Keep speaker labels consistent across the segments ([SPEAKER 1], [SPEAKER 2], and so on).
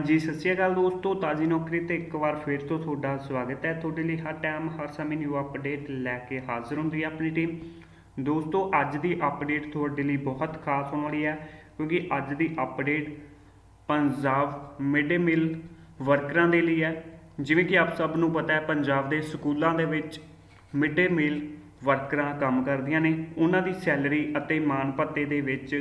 [SPEAKER 1] ਜੀ ਸਤਿ ਸ਼੍ਰੀ ਅਕਾਲ ਦੋਸਤੋ, ਤਾਜੀ ਨੌਕਰੀ ਤੇ ਇੱਕ ਵਾਰ ਫਿਰ ਤੋਂ ਤੁਹਾਡਾ ਸਵਾਗਤ ਹੈ। ਤੁਹਾਡੇ ਲਈ ਹਰ ਟਾਈਮ, ਹਰ ਸਮੇਂ ਨਿਊ ਅਪਡੇਟ ਲੈ ਕੇ ਹਾਜ਼ਰ ਹੁੰਦੀ ਹੈ ਆਪਣੀ ਟੀਮ ਦੋਸਤੋ, ਅੱਜ ਦੀ ਅਪਡੇਟ ਤੁਹਾਡੇ ਲਈ ਬਹੁਤ ਖਾਸ ਹੋਣ ਵਾਲੀ ਹੈ, ਕਿਉਂਕਿ ਅੱਜ ਦੀ update Punjab mid day meal ਵਰਕਰਾਂ ਦੇ ਲਈ ਹੈ। ਜਿਵੇਂ ਕਿ ਆਪ ਸਭ ਨੂੰ ਪਤਾ ਹੈ, ਪੰਜਾਬ ਦੇ ਸਕੂਲਾਂ ਦੇ ਵਿੱਚ ਮਿਡ ਡੇ ਮੀਲ ਵਰਕਰਾਂ ਕੰਮ ਕਰਦੀਆਂ ਨੇ। ਉਹਨਾਂ ਦੀ ਸੈਲਰੀ ਅਤੇ ਮਾਨ ਭੱਤੇ ਦੇ ਵਿੱਚ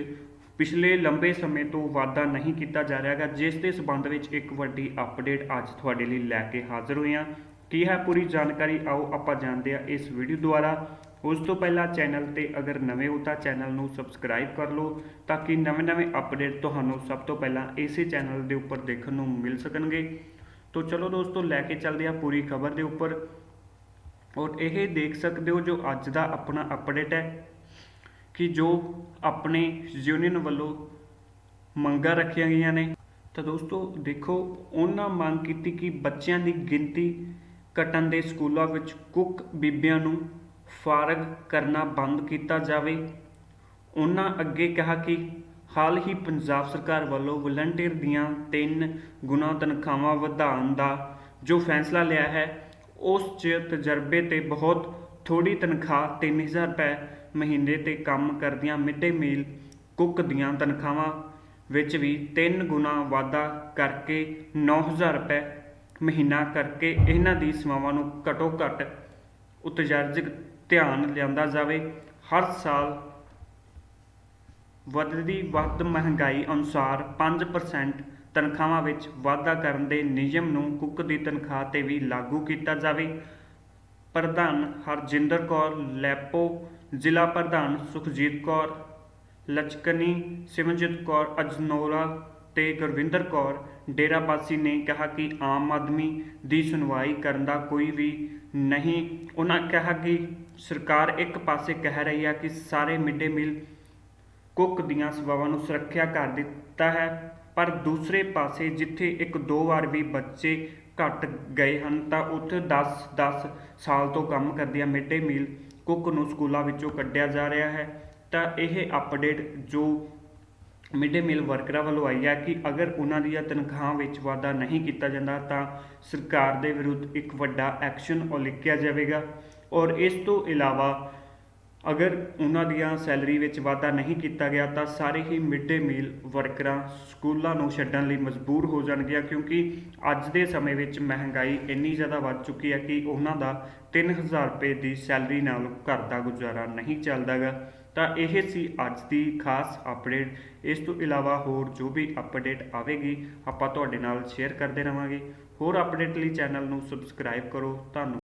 [SPEAKER 1] ਪਿਛਲੇ ਲੰਬੇ ਸਮੇਂ ਤੋਂ ਵਾਅਦਾ ਨਹੀਂ ਕੀਤਾ ਜਾ ਰਿਹਾ ਰਿਹਾਗਾ ਜਿਸ ਦੇ ਸਬੰਧ ਵਿੱਚ ਇੱਕ ਵੱਡੀ ਅਪਡੇਟ ਅੱਜ ਤੁਹਾਡੇ ਲਈ ਲੈ ਕੇ ਹਾਜ਼ਰ ਹੋਏ ਹਾਂ। ਕੀ ਹੈ ਪੂਰੀ ਜਾਣਕਾਰੀ? ਆਓ ਆਪਾਂ ਜਾਣਦੇ ਹਾਂ ਇਸ ਵੀਡੀਓ ਦੁਆਰਾ। ਉਸ ਤੋਂ ਪਹਿਲਾਂ ਚੈਨਲ ਤੇ ਅਗਰ ਨਵੇਂ ਹੋ ਤਾਂ ਚੈਨਲ ਨੂੰ ਸਬਸਕ੍ਰਾਈਬ ਕਰ ਲਓ, ਤਾਂ ਕਿ ਨਵੇਂ-ਨਵੇਂ ਅਪਡੇਟ ਤੁਹਾਨੂੰ ਸਭ ਤੋਂ ਪਹਿਲਾਂ ਇਸੇ ਚੈਨਲ ਦੇ ਉੱਪਰ ਦੇਖਣ ਨੂੰ ਮਿਲ ਸਕਣਗੇ। ਤੋ ਚਲੋ ਦੋਸਤੋ, ਲੈ ਕੇ ਚੱਲਦੇ ਹਾਂ ਪੂਰੀ ਖਬਰ ਦੇ ਉੱਪਰ। ਔਰ ਇਹ ਦੇਖ ਸਕਦੇ ਹੋ ਜੋ ਅੱਜ ਦਾ ਆਪਣਾ ਅਪਡੇਟ ਹੈ। ਕਿ ਜੋ ਆਪਣੇ ਯੂਨੀਅਨ ਵੱਲੋਂ ਮੰਗਾਂ ਰੱਖੀਆਂ ਗਈਆਂ ਨੇ, ਤਾਂ ਦੋਸਤੋ ਦੇਖੋ, ਉਹਨਾਂ ਮੰਗ ਕੀਤੀ ਕਿ ਬੱਚਿਆਂ ਦੀ ਗਿਣਤੀ ਘਟਣ ਦੇ ਸਕੂਲਾਂ ਵਿੱਚ ਕੁੱਕ ਬੀਬੀਆਂ ਨੂੰ ਫਾਰਗ ਕਰਨਾ ਬੰਦ ਕੀਤਾ ਜਾਵੇ। ਉਹਨਾਂ ਅੱਗੇ ਕਿਹਾ ਕਿ ਹਾਲ ਹੀ ਪੰਜਾਬ ਸਰਕਾਰ ਵੱਲੋਂ ਵਲੰਟੀਅਰ ਦੀਆਂ 3 ਗੁਣਾ ਤਨਖਾਹਾਂ ਵਧਾਉਣ ਦਾ ਜੋ ਫੈਸਲਾ ਲਿਆ ਹੈ, ਉਸ 'ਚ ਤਜਰਬੇ ਤੇ ਬਹੁਤ ਥੋੜੀ ਤਨਖਾਹ 3000 ਰੁਪਏ ਮਹੀਨੇ ਤੇ ਕੰਮ ਕਰਦੀਆਂ ਮਿਡ ਡੇ ਮੀਲ ਕੁੱਕ ਦੀਆਂ ਤਨਖਾਹਾਂ ਵਿੱਚ ਵੀ ਤਿੰਨ ਗੁਣਾ ਵਾਧਾ ਕਰਕੇ 9000 ਰੁਪਏ ਮਹੀਨਾ ਕਰਕੇ ਇਹਨਾਂ ਦੀ ਸੇਵਾਵਾਂ ਨੂੰ ਘਟੋ ਘੱਟ ਉਤਜਰਜਕ ਧਿਆਨ ਲਿਆਂਦਾ ਜਾਵੇ। ਹਰ ਸਾਲ ਵੱਧਦੀ ਵੱਧ ਮਹਿੰਗਾਈ ਅਨੁਸਾਰ 5% ਤਨਖਾਹਾਂ ਵਿੱਚ ਵਾਧਾ ਕਰਨ ਦੇ ਨਿਯਮ ਨੂੰ ਕੁੱਕ ਦੀ ਤਨਖਾਹ ਤੇ ਵੀ ਲਾਗੂ ਕੀਤਾ ਜਾਵੇ। ਪ੍ਰਧਾਨ ਹਰਜਿੰਦਰ ਕੌਰ, ਲੈਪੋ ਜ਼ਿਲ੍ਹਾ ਪ੍ਰਧਾਨ ਸੁਖਜੀਤ ਕੌਰ, ਲਚਕਨੀ ਸਿਮਰਜੀਤ ਕੌਰ, ਅਜਨੋਰਾ ਤੇ ਗੁਰਵਿੰਦਰ ਕੌਰ ਡੇਰਾਬਾਸੀ ਨੇ ਕਿਹਾ ਕਿ ਆਮ ਆਦਮੀ ਦੀ ਸੁਣਵਾਈ ਕਰਨ ਦਾ ਕੋਈ ਵੀ ਨਹੀਂ। ਉਹਨਾਂ ਕਿਹਾ ਕਿ ਸਰਕਾਰ ਇੱਕ ਪਾਸੇ ਕਹਿ ਰਹੀ ਹੈ ਕਿ ਸਾਰੇ ਮਿਡ ਡੇ ਮੀਲ ਕੁੱਕ ਦੀਆਂ ਸੇਵਾਵਾਂ ਨੂੰ ਸੁਰੱਖਿਆ ਕਰ ਦਿੱਤਾ ਹੈ, ਪਰ ਦੂਸਰੇ ਪਾਸੇ ਜਿੱਥੇ ਇੱਕ ਦੋ ਵਾਰ ਵੀ ਬੱਚੇ ਘੱਟ ਗਏ ਹਨ ਤਾਂ ਉੱਥੇ 10 10 ਸਾਲ ਤੋਂ ਕੰਮ ਕਰਦੀਆਂ ਮਿਡ ਡੇ ਮੀਲ ਕੁੱਕ ਨੂੰ ਸਕੂਲਾਂ ਵਿੱਚੋਂ ਕੱਢਿਆ ਜਾ ਰਿਹਾ ਹੈ। ਤਾਂ ਇਹ ਅਪਡੇਟ ਜੋ ਮਿਡ ਡੇ ਮੀਲ ਵਰਕਰਾਂ ਵੱਲੋਂ ਆਈ ਹੈ ਕਿ ਅਗਰ ਉਹਨਾਂ ਦੀਆਂ ਤਨਖਾਹਾਂ ਵਿੱਚ ਵਾਧਾ ਨਹੀਂ ਕੀਤਾ ਜਾਂਦਾ ਤਾਂ ਸਰਕਾਰ ਦੇ ਵਿਰੁੱਧ ਇੱਕ ਵੱਡਾ ਐਕਸ਼ਨ ਉਲੀਕਿਆ ਜਾਵੇਗਾ। ਔਰ ਇਸ ਤੋਂ ਇਲਾਵਾ ਅਗਰ ਉਹਨਾਂ ਦੀਆਂ ਸੈਲਰੀ ਵਿੱਚ ਵਾਧਾ ਨਹੀਂ ਕੀਤਾ ਗਿਆ ਤਾਂ ਸਾਰੇ ਹੀ ਮਿਡ ਡੇ ਮੀਲ ਵਰਕਰਾਂ ਸਕੂਲਾਂ ਨੂੰ ਛੱਡਣ ਲਈ ਮਜਬੂਰ ਹੋ ਜਾਣਗੇ ਕਿਉਂਕਿ ਅੱਜ ਦੇ ਸਮੇਂ ਵਿੱਚ ਮਹਿੰਗਾਈ ਇੰਨੀ ਜ਼ਿਆਦਾ ਵੱਧ ਚੁੱਕੀ ਹੈ ਕਿ ਉਹਨਾਂ ਦਾ 3000 ਰੁਪਏ ਦੀ ਸੈਲਰੀ ਨਾਲ ਘਰ ਦਾ ਗੁਜ਼ਾਰਾ ਨਹੀਂ ਚੱਲਦਾਗਾ। ਤਾਂ ਇਹ ਸੀ ਅੱਜ ਦੀ ਖਾਸ ਅਪਡੇਟ। ਇਸ ਤੋਂ ਇਲਾਵਾ ਹੋਰ ਜੋ ਵੀ ਅਪਡੇਟ ਆਵੇਗੀ, ਆਪਾਂ ਤੁਹਾਡੇ ਨਾਲ ਸ਼ੇਅਰ ਕਰਦੇ ਰਵਾਂਗੇ। ਹੋਰ ਅਪਡੇਟ ਲਈ ਚੈਨਲ ਨੂੰ ਸਬਸਕ੍ਰਾਈਬ ਕਰੋ। ਧੰਨਵਾਦ।